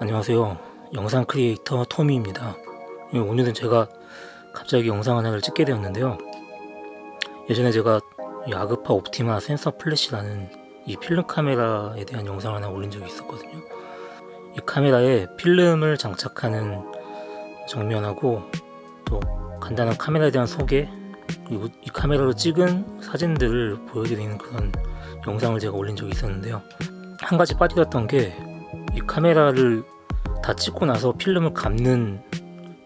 안녕하세요. 영상 크리에이터 토미입니다. 예, 오늘은 제가 갑자기 영상 하나를 찍게 되었는데요. 예전에 제가 이 아그파 옵티마 센서 플래시라는 이 필름 카메라에 대한 영상을 하나 올린 적이 있었거든요. 이 카메라에 필름을 장착하는 정면하고 또 간단한 카메라에 대한 소개 그리고 이 카메라로 찍은 사진들을 보여드리는 그런 영상을 제가 올린 적이 있었는데요. 한 가지 빠뜨렸던 게 이 카메라를 다 찍고 나서 필름을 감는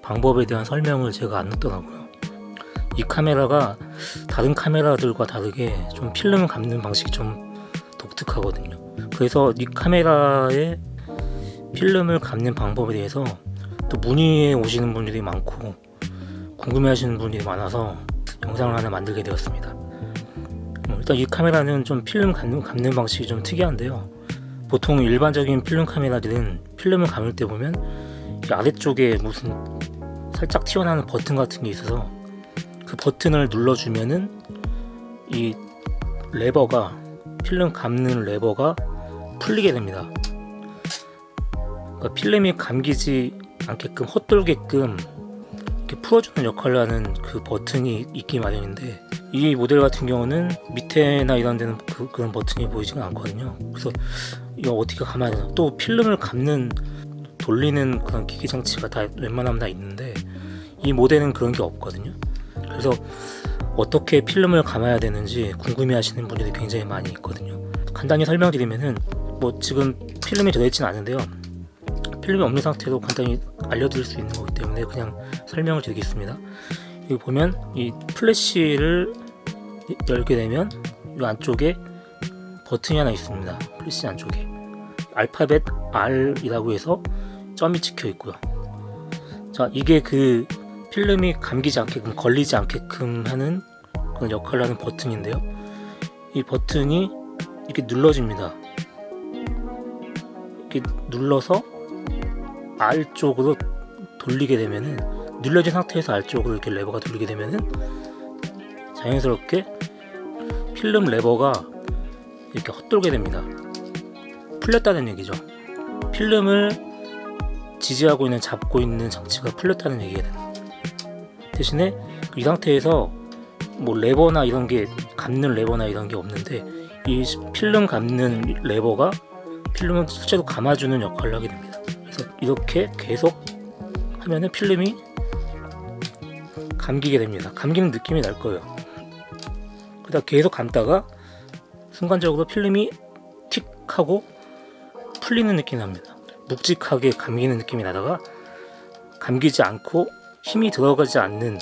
방법에 대한 설명을 제가 안 넣었더라고요. 이 카메라가 다른 카메라들과 다르게 좀 필름 감는 방식이 좀 독특하거든요. 그래서 이 카메라의 필름을 감는 방법에 대해서 또 문의해 오시는 분들이 많고 궁금해 하시는 분들이 많아서 영상을 하나 만들게 되었습니다. 어, 일단 이 카메라는 좀 필름 감는, 감는 방식이 좀 특이한데요. 보통 일반적인 필름 카메라들은 필름을 감을 때 보면 이 아래쪽에 무슨 살짝 튀어나오는 버튼 같은 게 있어서 그 버튼을 눌러주면은 이 레버가 필름 감는 레버가 풀리게 됩니다. 그러니까 필름이 감기지 않게끔 헛돌게끔 이렇게 풀어주는 역할을 하는 그 버튼이 있기 마련인데 이 모델 같은 경우는 밑에나 이런 데는 그, 그런 버튼이 보이지가 않거든요. 그래서 이거 어떻게 감아야 되나? 또 필름을 감는 돌리는 그런 기계 장치가 다 웬만하면 다 있는데 이 모델은 그런 게 없거든요. 그래서 어떻게 필름을 감아야 되는지 궁금해 하시는 분들이 굉장히 많이 있거든요. 간단히 설명드리면은 뭐 지금 필름이 들어있진 않은데요. 필름이 없는 상태로 간단히 알려드릴 수 있는 거기 때문에 그냥 설명을 드리겠습니다. 여기 보면 이 플래시를 열게 되면 이 안쪽에 버튼이 하나 있습니다. 플래시 안쪽에 알파벳 R이라고 해서 점이 찍혀 있고요. 자 이게 그 필름이 감기지 않게끔 걸리지 않게끔 하는 그런 역할을 하는 버튼인데요. 이 버튼이 이렇게 눌러집니다. 이렇게 눌러서 R 쪽으로 돌리게 되면은 눌려진 상태에서 R 쪽으로 이렇게 레버가 돌리게 되면은 자연스럽게 필름 레버가 이렇게 헛돌게 됩니다. 풀렸다는 얘기죠. 필름을 지지하고 있는 잡고 있는 장치가 풀렸다는 얘기가 됩니다. 대신에 이 상태에서 뭐 레버나 이런 게 감는 레버나 이런 게 없는데 이 필름 감는 레버가 필름을 실제로 감아주는 역할을 하게 됩니다. 이렇게 계속 하면은 필름이 감기게 됩니다. 감기는 느낌이 날 거예요. 그러다 계속 감다가 순간적으로 필름이 틱 하고 풀리는 느낌이 납니다. 묵직하게 감기는 느낌이 나다가 감기지 않고 힘이 들어가지 않는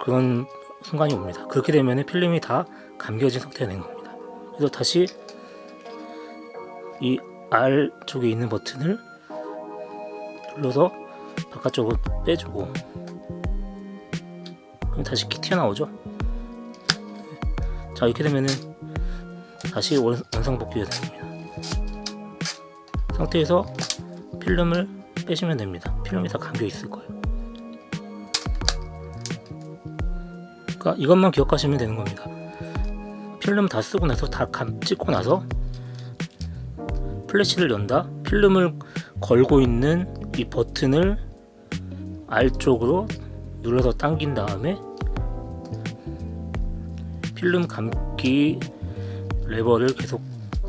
그런 순간이 옵니다. 그렇게 되면 필름이 다 감겨진 상태가 되는 겁니다. 그래서 다시 이 R 쪽에 있는 버튼을 눌러서 바깥쪽으로 빼주고 그럼 다시 튀어나오죠. 자 이렇게 되면은 다시 원, 원상복귀가 됩니다. 상태에서 필름을 빼시면 됩니다. 필름이 다 감겨 있을 거예요. 그러니까 이것만 기억하시면 되는 겁니다. 필름 다 쓰고 나서 다 감, 찍고 나서 플래시를 연다. 필름을 걸고 있는 이 버튼을 R 쪽으로 눌러서 당긴 다음에 필름 감기 레버를 계속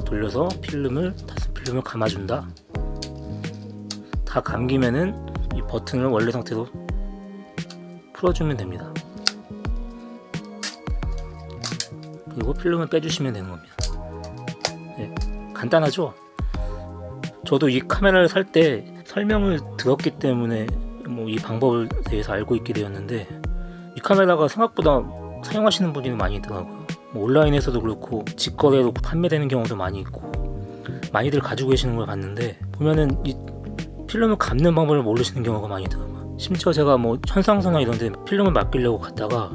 돌려서 필름을 다시 필름을 감아준다. 다 감기면은 이 버튼을 원래 상태로 풀어주면 됩니다. 그리고 필름을 빼주시면 되는 겁니다. 네, 간단하죠? 저도 이 카메라를 살때 설명을 들었기 때문에 뭐 이 방법을 대해서 알고 있게 되었는데 이 카메라가 생각보다 사용하시는 분이 많이 있더라고요. 뭐 온라인에서도 그렇고 직거래로 판매되는 경우도 많이 있고 많이들 가지고 계시는 걸 봤는데 보면은 이 필름을 감는 방법을 모르시는 경우가 많이 있더라고요. 심지어 제가 뭐 현상소나 이런 데 필름을 맡기려고 갔다가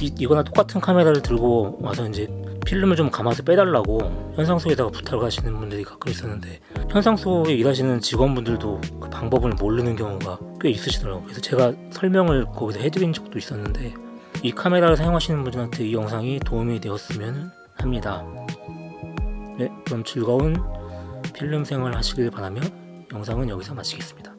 이, 이거나 똑같은 카메라를 들고 와서 이제 필름을 좀 감아서 빼달라고 현상소에다가 부탁을 하시는 분들이 가끔 있었는데 현상소에 일하시는 직원분들도 그 방법을 모르는 경우가 꽤 있으시더라고요. 그래서 제가 설명을 거기서 해드린 적도 있었는데 이 카메라를 사용하시는 분들한테 이 영상이 도움이 되었으면 합니다. 네, 그럼 즐거운 필름 생활 하시길 바라며 영상은 여기서 마치겠습니다.